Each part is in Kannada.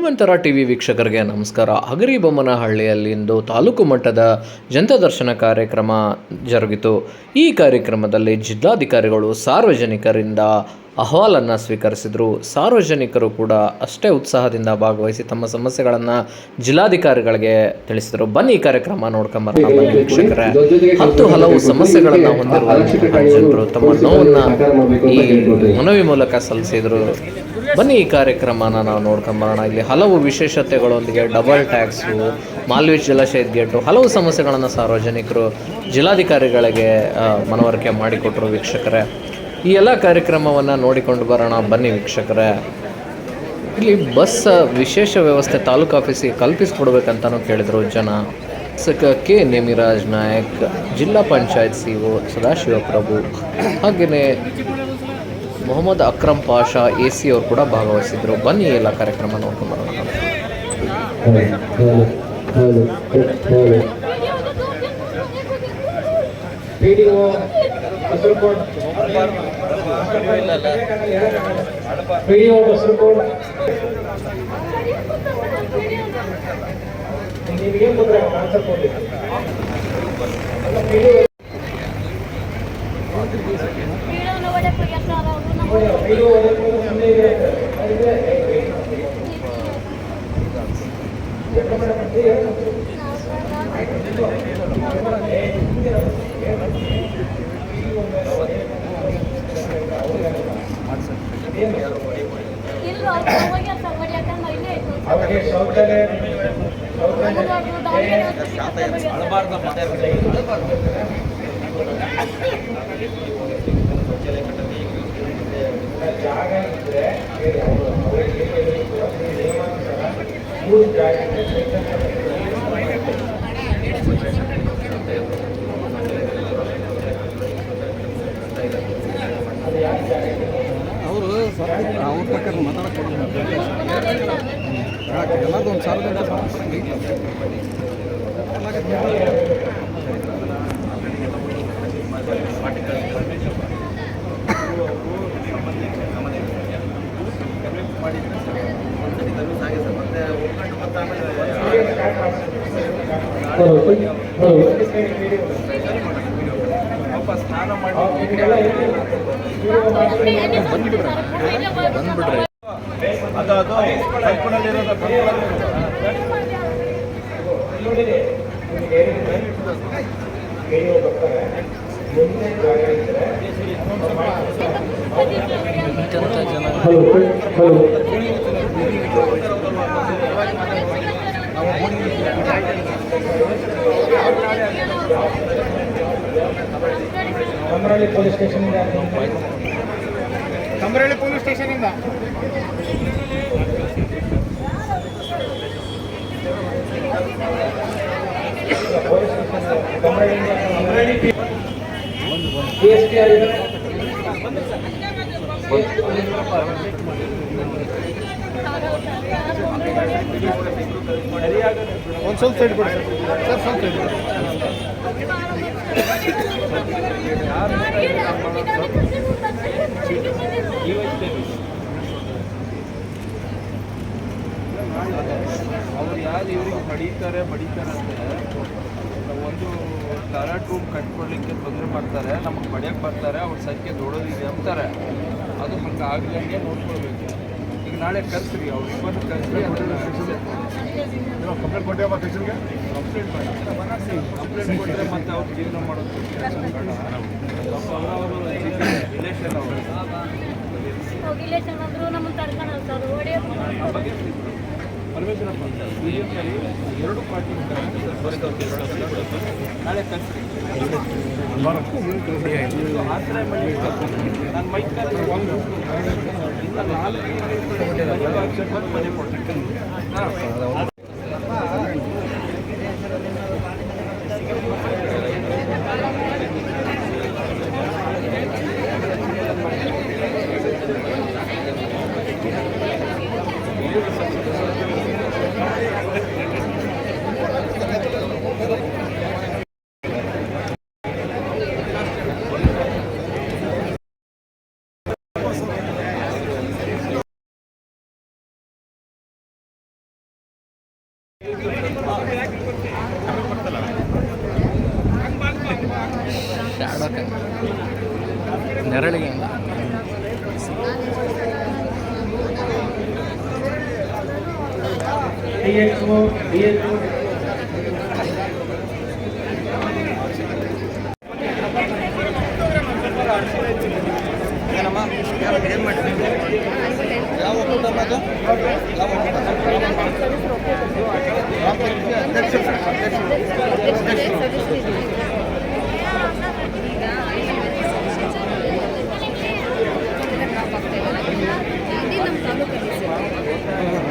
ಹನುಮಂತರ ಟಿವಿ ವೀಕ್ಷಕರಿಗೆ ನಮಸ್ಕಾರ. ಹಗರಿಬೊಮ್ಮನಹಳ್ಳಿಯಲ್ಲಿಂದು ತಾಲೂಕು ಮಟ್ಟದ ಜನತಾ ದರ್ಶನ ಕಾರ್ಯಕ್ರಮ ಜರುಗಿತು. ಈ ಕಾರ್ಯಕ್ರಮದಲ್ಲಿ ಜಿಲ್ಲಾಧಿಕಾರಿಗಳು ಸಾರ್ವಜನಿಕರಿಂದ ಅಹವಾಲನ್ನು ಸ್ವೀಕರಿಸಿದರು. ಸಾರ್ವಜನಿಕರು ಕೂಡ ಅಷ್ಟೇ ಉತ್ಸಾಹದಿಂದ ಭಾಗವಹಿಸಿ ತಮ್ಮ ಸಮಸ್ಯೆಗಳನ್ನು ಜಿಲ್ಲಾಧಿಕಾರಿಗಳಿಗೆ ತಿಳಿಸಿದರು. ಬನ್ನಿ ಈ ಕಾರ್ಯಕ್ರಮ ನೋಡ್ಕೊಂಬರೋಣ ಬನ್ನಿ ವೀಕ್ಷಕರೇ. ಹತ್ತು ಹಲವು ಸಮಸ್ಯೆಗಳನ್ನು ಹೊಂದಿರುವ ಜನರು ತಮ್ಮ ನೋವನ್ನು ಈ ಮನವಿ ಮೂಲಕ ಸಲ್ಲಿಸಿದರು. ಬನ್ನಿ ಈ ಕಾರ್ಯಕ್ರಮನ ನಾವು ನೋಡ್ಕೊಂಬರೋಣ ಇಲ್ಲಿ ಹಲವು ವಿಶೇಷತೆಗಳೊಂದಿಗೆ ಡಬಲ್ ಟ್ಯಾಕ್ಸು ಮಾಲ್ವೀಜ್ ಜಲಾಶಯದ ಗೇಟು ಹಲವು ಸಮಸ್ಯೆಗಳನ್ನು ಸಾರ್ವಜನಿಕರು, ಜಿಲ್ಲಾಧಿಕಾರಿಗಳಿಗೆ ಮನವರಿಕೆ ಮಾಡಿಕೊಟ್ಟರು ವೀಕ್ಷಕರೇ. ಈ ಎಲ್ಲ ಕಾರ್ಯಕ್ರಮವನ್ನು ನೋಡಿಕೊಂಡು ಬರೋಣ. ಬನ್ನಿ ವೀಕ್ಷಕರೇ. ಇಲ್ಲಿ ಬಸ್ ವಿಶೇಷ ವ್ಯವಸ್ಥೆ ತಾಲೂಕು ಆಫೀಸಿಗೆ ಕಲ್ಪಿಸಿಕೊಡ್ಬೇಕಂತಲೂ ಕೇಳಿದರು ಜನ. ಕೆ. ನೇಮಿರಾಜ್ ನಾಯಕ್, ಜಿಲ್ಲಾ ಪಂಚಾಯತ್ ಸಿ ಒ ಸದಾಶಿವಪ್ರಭು ಹಾಗೆಯೇ ಮೊಹಮ್ಮದ್ ಅಕ್ರಮ್ ಪಾಷಾ ಎ ಸಿ ಅವರು ಕೂಡ ಭಾಗವಹಿಸಿದ್ರು. ಬನ್ನಿ ಎಲ್ಲ ಕಾರ್ಯಕ್ರಮ ನೋಡ್ಕೊಂಡು ಬರೋಣ ಪಿಡಿಒ ಶೌಚಾಲಯ ಪಿಡಿಒ ಬಸರಕೋಟ್ ನಿಮಗೆ ಏನು ಅವರು ಅವ್ರ ಪ್ರಕಾರ ಮಾತಾಡಕ್ಕೆ ಎಲ್ಲರದ್ದು ಒಂದು ಸಾರ್ವಜನಿಕ ಸಮಸ್ಯೆ ಅದು ಅದು ಕಲ್ಪನಲ್ಲಿರೋದು ನೋಡಿರಿ Kamaralli police station Kamaralli police station ಇಂದ. Police station Kamaralli D S P ಆಗಿದೆ ಒಂದು ಸ್ವಲ್ಪ ಸೈಡ್ ಕೊಡಿ ಸರ್ ಸ್ವಲ್ಪ ಸೈಡ್ ಅವ್ರು ಯಾರು ಇವ್ರಿಗೆ ಬಡೀತಾರೆ ಬಡೀತಾರೆ ಅಂದರೆ ಒಂದು ಟಾಯ್ಲೆಟ್ ರೂಮ್ ಕಟ್ಕೊಳ್ಳಿಕ್ಕೆ ತೊಂದರೆ ಮಾಡ್ತಾರೆ, ನಮಗೆ ಬಡಿಯಕ್ಕೆ ಬರ್ತಾರೆ, ಅವ್ರ ಸಂಖ್ಯೆ ದೊಡ್ಡದಿದೆ ಅಂತಾರೆ. ಅದು ಹಂಗೆ ಆಗಲೇ ನೋಡ್ಕೊಳ್ಬೇಕು. ನಾಳೆ ಕರ್ಸ್ರಿ ಅವ್ರು ಇಬ್ಬರು ಕರ್ಸ್ರಿ ಕಂಪ್ಲೇಂಟ್ ಕೊಟ್ಟೆ ಸ್ಟೇಷನ್ಗೆ ಕಂಪ್ಲೇಂಟ್ ಮಾಡಿ ಕಂಪ್ಲೇಂಟ್ ಕೊಟ್ಟರೆ ಮತ್ತೆ ಅವ್ರು ಜೀವನ ಮಾಡೋದು ಅವರವರು ರಿಲೇಷನ್ ಅವರು ನಮ್ಮನ್ನು ಕರ್ಕೊಂಡು ಸರ್ ಹೊಡೆಯೋದು ಪರಮೇಶ್ವರಪ್ಪ ಬಿ ಜೆ ಪಿಯಲ್ಲಿ ಎರಡು ಪಾರ್ಟಿ ನಾಳೆ ಕರ್ಸ್ರಿ ಮಾಡಿ ನಾನು ಮೈಕ್ ಒಂದು ನಾಲ್ಕು ಮನೆ ಕೊಡ್ತೀನಿ ಹಾಂ ನೆರಳಿಗೆ D H O D H O ಯಾವ ಒಕ್ಕೂಟ ಅದು ಯಾವ ಒಕ್ಕೂಟ ಅಧ್ಯಕ್ಷರು ಅಧ್ಯಕ್ಷರು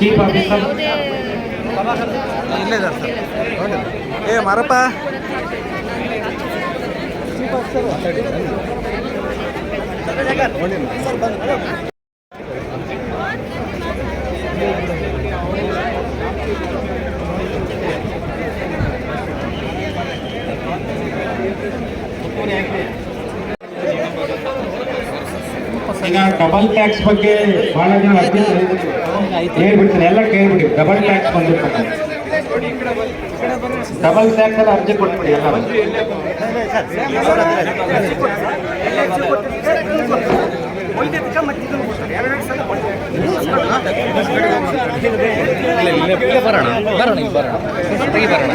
ಚೀಫ್ ಆಫೀಸರ್ ಇಲ್ಲೇ ಸರ್. ಏ ಮಾರಪ್ಪ ಈಗ ಡಬಲ್ ಟ್ಯಾಕ್ಸ್ ಬಗ್ಗೆ ಬಹಳ ಜನ ಅರ್ಜಿ ಹೇಳ್ಬಿಡ್ತಾರೆ ಎಲ್ಲ ಕೇಳ್ಬಿಡಿ. ಡಬಲ್ ಟ್ಯಾಕ್ಸ್ ಬಂದಿರ್ತಾರೆ ಡಬಲ್ ಟ್ಯಾಕ್ಸ್ ಎಲ್ಲ ಅರ್ಜಿ ಕೊಟ್ಬಿಡಿ ಎಲ್ಲ ಬರೋಣ ಬರೋಣ ಈಗ ಬರೋಣ ತೆಗಿ ಬರೋಣ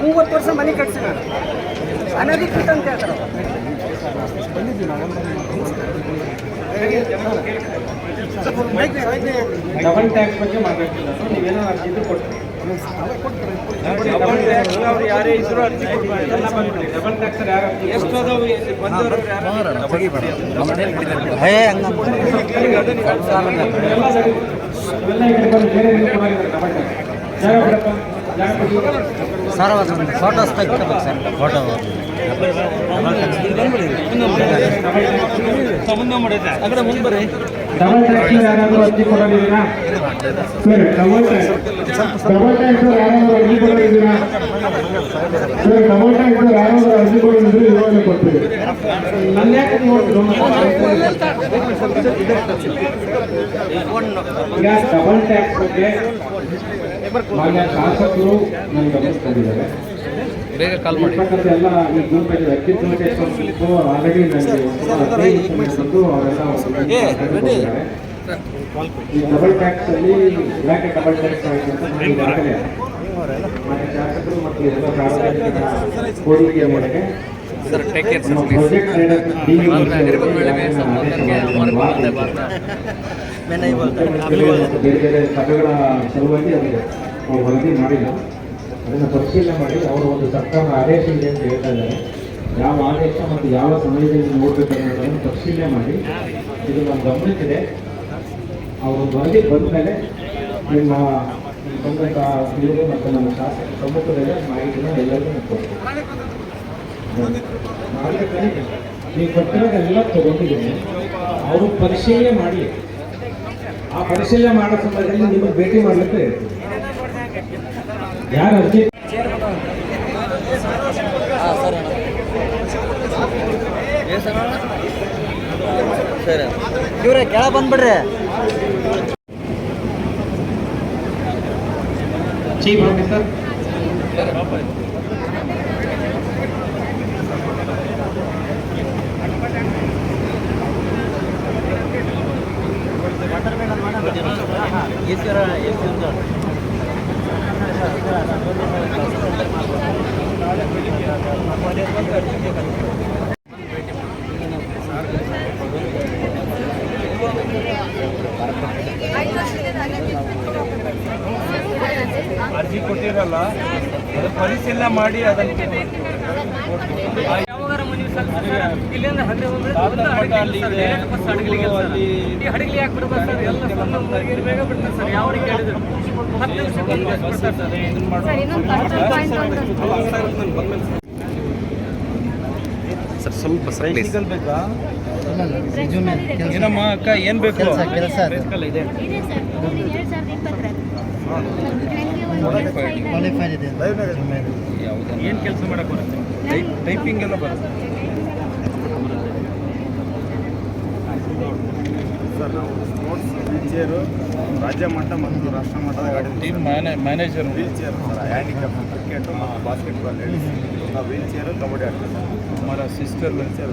ಮೂವತ್ತು ವರ್ಷ ಮನೆ ಕಟ್ಸಿ ನಾನು ಅನಧಿಕೃತ ಅಂತ ಹೇಳ್ತಾರೆ ಡಬಲ್ ಟ್ಯಾಕ್ಸ್ ಬಗ್ಗೆ ಮಾತಾಡ್ತಿಲ್ಲ. ನೀವೇನೋ ಅರ್ಜಿ ಇದ್ರೆ ಕೊಟ್ಬಿಡಿ ಅವ್ರು ಯಾರೇ ಇದ್ರು ಅರ್ಜಿ ಕೊಡ್ಬೋದು. ಡಬಲ್ ಟ್ಯಾಕ್ಸ್ ಯಾರು ಅರ್ಜಿ ಎಷ್ಟು ಅದಾವು ಇಲ್ಲಿ? ಬಂದವರು ಡಬಲ್ ಟ್ಯಾಕ್ಸ್ ಸರ್ ಒಂದು ಫೋಟೋಸ್ ತೆಗಿಬೇಕು ಸರ್. ಫೋಟೋ ಡಬಲ್ ಸರ್ ಟ್ಯಾಕ್ಸ್ ನನ್ನ ಬಗ್ಗೆ ಶಾಸಕರು ನನ್ನ ಗಮನಿಸ್ಕೊಂಡಿದ್ದಾರೆ ಬೇಗ ಕಾಲ್ ಮಾಡಿ. ಈ ಸಭೆಗಳ ಸಲುವಾಗಿ ಅವರಿಗೆ ವರದಿ ಮಾಡಿಲ್ಲ. ಅದನ್ನು ಪರಿಶೀಲನೆ ಮಾಡಿ ಅವರು ಒಂದು ಸರ್ಕಾರ ಆದೇಶ ಇದೆ ಅಂತ ಹೇಳ್ತಾ ಇದ್ದಾರೆ. ಯಾವ ಆದೇಶ ಮತ್ತು ಯಾವ ಸಮಯದಲ್ಲಿ ನೋಡಬೇಕು ಅನ್ನೋದನ್ನು ಪರಿಶೀಲನೆ ಮಾಡಿ. ಇದು ನಮ್ಮ ಗಮನಕ್ಕಿದೆ. ಅವರು ವರದಿ ಬಂದ ಮೇಲೆ ನಿಮ್ಮ ಬಂದಂತಹ ಇವರು ಮತ್ತು ನಮ್ಮ ಶಾಸಕ ಸಮ್ಮುಖದಲ್ಲಿ ಮಾಹಿತಿನ ಎಲ್ಲರಿಗೂ ಕೊಡ್ತೀವಿ ನೀವು ಕೊಟ್ಟಿರೋದೆಲ್ಲ ತಗೊಂಡಿದ್ದೀನಿ. ಅವರು ಪರಿಶೀಲನೆ ಮಾಡಿ ಆ ಪರಿಶೀಲನೆ ಮಾಡೋ ಸಂದರ್ಭದಲ್ಲಿ ನಿಮಗೆ ಭೇಟಿ ಮಾಡಲಿಕ್ಕೆ ಇರ್ತೀವಿ ಯಾರು ಅರ್ಜಿ ಸರಿ ಇವ್ರೆ ಕೆಳ ಬಂದ್ಬಿಡ್ರಿ. ಚೀಫ್ ಆಫೀಸರ್ ಅರ್ಜಿ ಕೊಟ್ಟಿರಲ್ಲ ಅದು ಪರಿಶೀಲನೆ ಮಾಡಿ ಅದನ್ನು ಇಲ್ಲಿಂದ ಹಡಗಲಿ ಯಾಕೆ ಬಿಡ್ಬೇಕು ಸರ್? ಎಲ್ಲ ಬೇಗ ಬಿಡ್ತಾರೆ ಸರ್ ಯಾವ ಹತ್ತು ನಿಮಿಷಕ್ಕೆ ಬಸ್ ಸರ್. ಸ್ವಲ್ಪ ಸರ್ ಬೇಕಾ? ಏನಮ್ಮ ಅಕ್ಕ ಏನ್ ಬೇಕು? ಕೆಲಸ ಇದೆ. ಏನ್ ಕೆಲಸ ಮಾಡಕ್ ಬರುತ್ತೆ? ಟೈಪಿಂಗ್ ಎಲ್ಲ ಬರುತ್ತೆ. ಸರ್ ನಾವು ಸ್ಪೋರ್ಟ್ಸ್ ವೀಲ್ ಚೇರು ರಾಜ್ಯ ಮಟ್ಟ ಮತ್ತು ರಾಷ್ಟ್ರ ಮಟ್ಟದ ಗಾಡಿ team manager wheel chair sir handicap cricket ಮತ್ತು ಬಾಸ್ಕೆಟ್ಬಾಲ್ ಹೇಳಿ ನಾವು ವೀಲ್ ಚೇರು ಕಬಡ್ಡಿ ಆಡ್ತೀವಿ sir. Sister wheel chair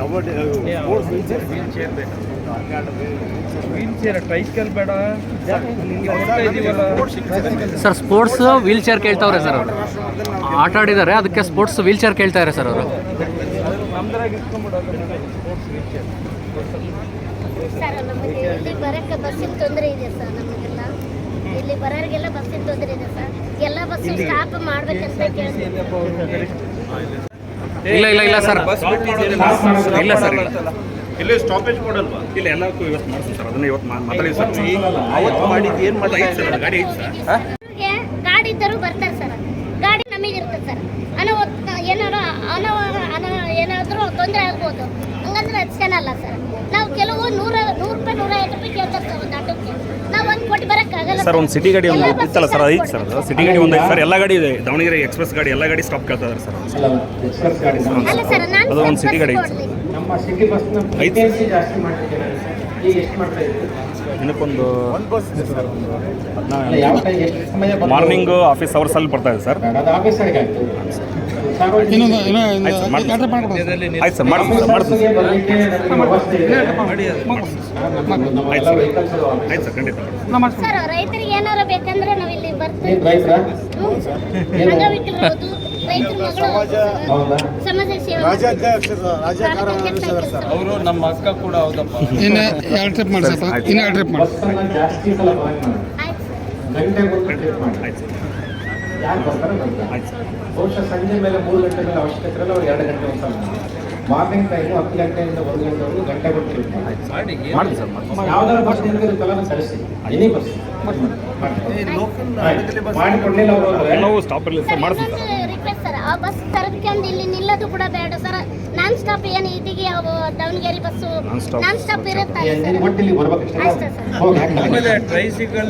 kabaddi sports wheel chair wheel chair ಬೇಕು ವೀಲ್ ಚೇರ್ ಟ್ರೈಕಲ್ ಬೇಡ. ಸರ್ ಸ್ಪೋರ್ಟ್ಸ್ ವೀಲ್ ಚೇರ್ ಕೇಳ್ತಾವ್ರೆ ಸರ್ ಅವರು. ಆಟ ಆಡಿದ್ದಾರೆ ಅದಕ್ಕೆ ಸ್ಪೋರ್ಟ್ಸ್ ವೀಲ್ ಚೇರ್ ಕೇಳ್ತಾ ಇದ್ದಾರೆ ಸರ್ ಅವರು. ನಮ್ದ್ರಾಗ ಇಟ್ಕೊಂಡ್ಬಿಡೋದು ಸ್ಪೋರ್ಟ್ಸ್ ವೀಲ್ ಚೇರ್ ಸರ್ ನಮಗೆ ಇಲ್ಲಿ ಬರೋಕ್ಕೆ ಬಸ್ಸಿನ ತೊಂದರೆ ಇದೆ ಸರ್ ನಮಗೆಲ್ಲ. ಇಲ್ಲಿ ಬರೋರಿಗೆಲ್ಲ ಬಸ್ಸಿನ ತೊಂದರೆ ಇದೆ ಸರ್. ಎಲ್ಲ ಬಸ್ಸು ಸ್ಟಾಪ್ ಮಾಡ್ಬೇಕಂತ ಕೇಳ್ತೀವಿ ಇಲ್ಲ ಇಲ್ಲ ಇಲ್ಲ ಸರ್. ಬಸ್ ಬಿಟ್ಟಿದ್ದೀರಿ ಇಲ್ಲ ಸರ್, ಇಲ್ಲ. ಇಲ್ಲಿ ಸ್ಟಾಪೇಜ್ ಕೊಡಲ್ವಾ ಇಲ್ಲ ಎಲ್ಲಕ್ಕೂ ಇವತ್ತು ಮಾಡ್ತೀನಿ ಸರ್. ಅದನ್ನ ಇವತ್ತು ಮಾತಾಡಿ ಸರ್. ಅವತ್ತು ಮಾಡಿದ್ದು ಏನು ಮಾಡ್ತಾ ಸರ್? ಗಾಡಿ ಐತೆ ಸರ್ ಗಾಡಿ ಇದ್ದರು ಬರ್ತಾರೆ ಸರ್. ಗಾಡಿ ನಮಗಿರುತ್ತೆ ಸರ್. ಅನಾಹುತ ಏನಾರು ಅನವ ಅನ ಏನಾದರೂ ತೊಂದರೆ ಆಗ್ಬೋದು. ಹಂಗಂದ್ರೆ ಅದು ಸರ್ ನಾವು ಕೆಲವು ನೂರ ನೂರು ರೂಪಾಯಿ ನೂರ ಐವತ್ತು ರೂಪಾಯಿ ಕೇಳ್ತಾರೆ ಸರ್ ಒಂದು ಆಟೋಕ್ಕೆ. ನಾವು ಒಂದು ಕೊಟ್ಟು ಬರೋಕ್ಕಾಗಲ್ಲ ಸರ್ ಒಂದು ಸಿಟಿ ಗಾಡಿ ಒಂದು ಇತ್ತಲ್ಲ ಸರ್ ಐದು ಸರ್ ಅದು. ಸಿಟಿ ಗಾಡಿ ಒಂದು ಐತೆ ಸರ್ ಎಲ್ಲ ಗಾಡಿ ಇದೆ. ದಾವಣಗೆರೆ ಎಕ್ಸ್ಪ್ರೆಸ್ ಗಾಡಿ ಎಲ್ಲ ಗಾಡಿ ಸ್ಟಾಪ್ ಕೇಳ್ತಾ ಇದ್ದಾರೆ ಸರ್ ಎಕ್ಸ್ಪ್ರೆಸ್ ಗಾಡಿ ಅಲ್ಲ ಸರ್ ನಾನು ಅದು ಒಂದು ಸಿಟಿ ಗಾಡಿ. ಐತೆ. ನಮ್ಮ ಸಿಟಿ ಬಸ್ನ ಫ್ರೀಕ್ವೆನ್ಸಿ ಜಾಸ್ತಿ ಮಾಡ್ತಿದ್ದೀರಾ ಈಗ ಎಷ್ಟು ಮಾಡ್ತಾ ಇದ್ದೀರಿ? ದಿನಕ್ಕೊಂದು ಒಂದು ಬಸ್ ಸರ್ ಅಲ್ಲ, ಯಾವ ಟೈಮ್ ಎಷ್ಟು ಸಮಯ ಮಾರ್ನಿಂಗ್ ಆಫೀಸ್ ಅವರ್ಸಲ್ಲಿ ಬರ್ತಾ ಇದೆ ಸರ್ ಅದು ಆಫೀಸ್ ಆಗಿ ಆಯ್ತು. ಆಯ್ತು ಸರ್ ಮಾಡ್ತೀನಿ ಆಯ್ತು ಮಾಡ್ತೀನಿ ಸರ್. ಸರ್. ಖಂಡಿತ. ಸರ್ ರೈತರಿಗೆ ಏನಾರು ಬೇಕಂದ್ರೆ ನಾವು ಇಲ್ಲಿ ಬರ್ತೀವಿ. ಏನ್ ರೈತರ? ಹ್ಞೂ ಸರ್ ಅಂಗವಿಕಲರದು ರೈತರ ಮಗಳು ಸಮಾಜ ಸೇವೆ ಅವರು ನಮ್ಮ ಅಕ್ಕ ಕೂಡ ಹೌದಪ್ಪ. ಇನ್ನ ಎರಡು ಟ್ರಿಪ್ ಮಾಡಿ ಸರ್ ಇನ್ನು ಎರಡು ಟ್ರಿಪ್ ಮಾಡಿ. ಬಸ್ಸನ್ನ ಜಾಸ್ತಿ ಸಲ ಬಾಯ್ ಮಾಡಿ. ಆಯ್ತು ಆಯ್ತು ಬಹುಶಃ ಸಂಜೆ ಮೇಲೆ ಮೂರು ಗಂಟೆ ಮೇಲೆ ಅವಶ್ಯಕತೆ ಇರಲ್ಲ ಅವ್ರು ಎರಡು ಗಂಟೆ ಒಂದು ಮಾರ್ನಿಂಗ್ ಟೈಮು ಹತ್ತು ಗಂಟೆಯಿಂದ ಒಂದು ಗಂಟೆವರೆಗೂ ಗಂಟೆ ಕೊಟ್ಟು ಮಾಡಿ ಸರ್ ಯಾವ್ದಾದ್ರು ಬಸ್ ನಿಂತಿರುತ್ತಲ್ಲ ನಾನು ಕಳಿಸಿ ಎನಿ ಬಸ್. ಅವರು ಸ್ಟಾಪ್ ಇರಲಿ ಸರ್ ಸರ್. ಆ ಬಸ್ ತರದ್ಕೊಂಡು ಇಲ್ಲಿ ನಿಲ್ಲೋದು ಕೂಡ ಬೇಡ ಸರ್. ನಾನ್ ಸ್ಟಾಪ್ ಏನು ಇದೀಗೆ ಅವು ದಾವಣಗೆರೆ ಬಸ್ಸು ನಾನ್ ಸ್ಟಾಪ್ ಒಟ್ಟು ಇಲ್ಲಿ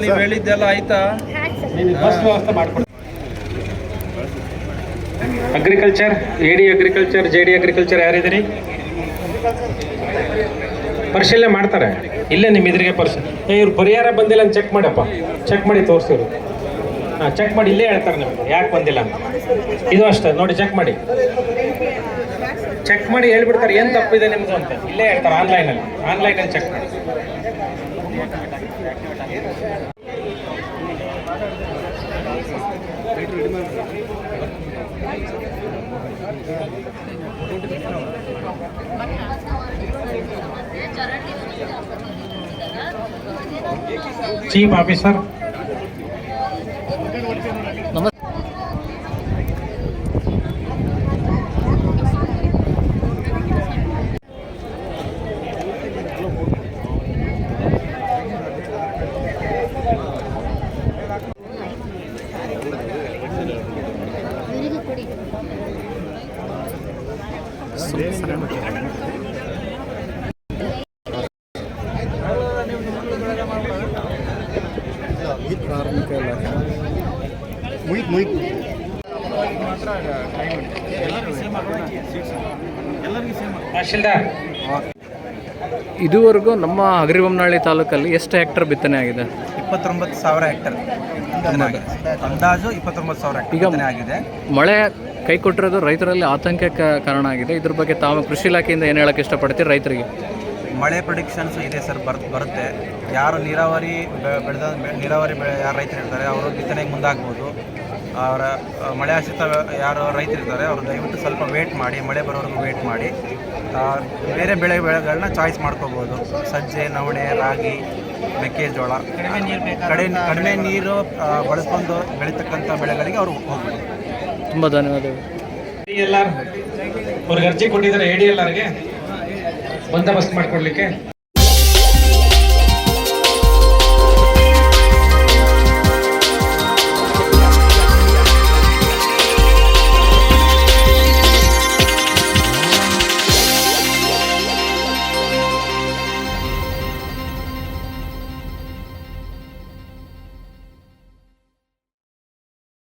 ನೀವು ಹೇಳಿದ್ದೆಲ್ಲ ಆಯ್ತಾ? ನೀನು ಬಸ್ ವ್ಯವಸ್ಥೆ ಮಾಡಿಕೊಡಿ. Agriculture A D agriculture J D agriculture ಯಾರಿದ್ದೀರಿ? ಪರಿಶೀಲನೆ ಮಾಡ್ತಾರೆ. ಇಲ್ಲೇ ನಿಮ್ಮ ಎದುರಿಗೆ ಪರಿಶೀಲನೆ ಏ, ಇವ್ರು ಪರಿಹಾರ ಬಂದಿಲ್ಲ ಅಂತ ಚೆಕ್ ಮಾಡಪ್ಪ ಚೆಕ್ ಮಾಡಿ ತೋರಿಸ್ತೀವಿ ಹಾಂ ಚೆಕ್ ಮಾಡಿ ಇಲ್ಲೇ ಹೇಳ್ತಾರೆ ನಿಮಗೆ. ಯಾಕೆ ಬಂದಿಲ್ಲ ಇದು ಅಷ್ಟೇ, ನೋಡಿ ಚೆಕ್ ಮಾಡಿ. ಚೆಕ್ ಮಾಡಿ ಹೇಳ್ಬಿಡ್ತಾರೆ, ಏನು ತಪ್ಪಿದೆ ನಿಮ್ಮದು ಅಂತ. ಇಲ್ಲೇ ಹೇಳ್ತಾರೆ ಆನ್ಲೈನಲ್ಲಿ ಆನ್ಲೈನಲ್ಲಿ ಚೆಕ್ ಮಾಡಿ. ಚೀಫ್ ಆಫೀಸರ್ ಇವರಿಗೂ ಕೊಡಿ ತಹಶೀಲ್ದಾರ್. ಇದುವರೆಗೂ ನಮ್ಮ ಅಗ್ರಿಬೊಮ್ಮನಹಳ್ಳಿ ತಾಲೂಕಲ್ಲಿ ಎಷ್ಟು ಹೆಕ್ಟರ್ ಬಿತ್ತನೆ ಆಗಿದೆ? ಇಪ್ಪತ್ತೊಂಬತ್ತು ಸಾವಿರ ಹೆಕ್ಟರ್. ಅಂದಾಜು ಇಪ್ಪತ್ತೊಂಬತ್ತು ಸಾವಿರ ಹೆಕ್ಟರ್ ಈಗ ಬಿತ್ತನೆ ಆಗಿದೆ. ಮಳೆ ಕೈ ಕೊಟ್ಟಿರೋದು ರೈತರಲ್ಲಿ ಆತಂಕಕ್ಕೆ ಕಾರಣ ಆಗಿದೆ. ಇದ್ರ ಬಗ್ಗೆ ತಾವು ಕೃಷಿ ಇಲಾಖೆಯಿಂದ ಏನು ಹೇಳಕ್ಕೆ ಇಷ್ಟಪಡ್ತೀರಿ ರೈತರಿಗೆ? ಮಳೆ ಪ್ರೊಡಿಕ್ಷನ್ಸ್ ಇದೆ ಸರ್ ಬರ್ ಬರುತ್ತೆ. ಯಾರು ನೀರಾವರಿ ಬೆಳೆದ ನೀರಾವರಿ ಬೆಳೆ ಯಾರು ರೈತರು ಇರ್ತಾರೆ ಅವರು ಬಿತ್ತನೆಗೆ ಮುಂದಾಗ್ಬೋದು. ಅವರ ಮಳೆ ಆಶ್ರಿತ ಯಾರು ರೈತರು ಇರ್ತಾರೆ ಅವರು ದಯವಿಟ್ಟು ಸ್ವಲ್ಪ ವೇಟ್ ಮಾಡಿ ಮಳೆ ಬರೋವರೆಗೂ ವೇಟ್ ಮಾಡಿ. ಬೇರೆ ಬೆಳೆ ಬೆಳೆಗಳನ್ನ ಚಾಯ್ಸ್ ಮಾಡ್ಕೋಬೋದು. ಸಜ್ಜೆ ನವಣೆ ರಾಗಿ ಮೆಕ್ಕೆಜೋಳ. ಕಡೆ ಕಡಿಮೆ ನೀರು ಆ, ಬಳಸ್ಕೊಂಡು ಬೆಳೀತಕ್ಕಂಥ ಬೆಳೆಗಳಿಗೆ ಅವರು ಹೋಗ್ಬೋದು. ತುಂಬ ಧನ್ಯವಾದಗಳು. ಅವ್ರಿಗೆ ಅರ್ಜಿ ಕೊಟ್ಟಿದ್ದಾರೆ ಎ ಡಿ ಎಲ್ ಆರ್ಗೆ ಬಂದೋಬಸ್ತ್ ಮಾಡಿಕೊಡ್ಲಿಕ್ಕೆ.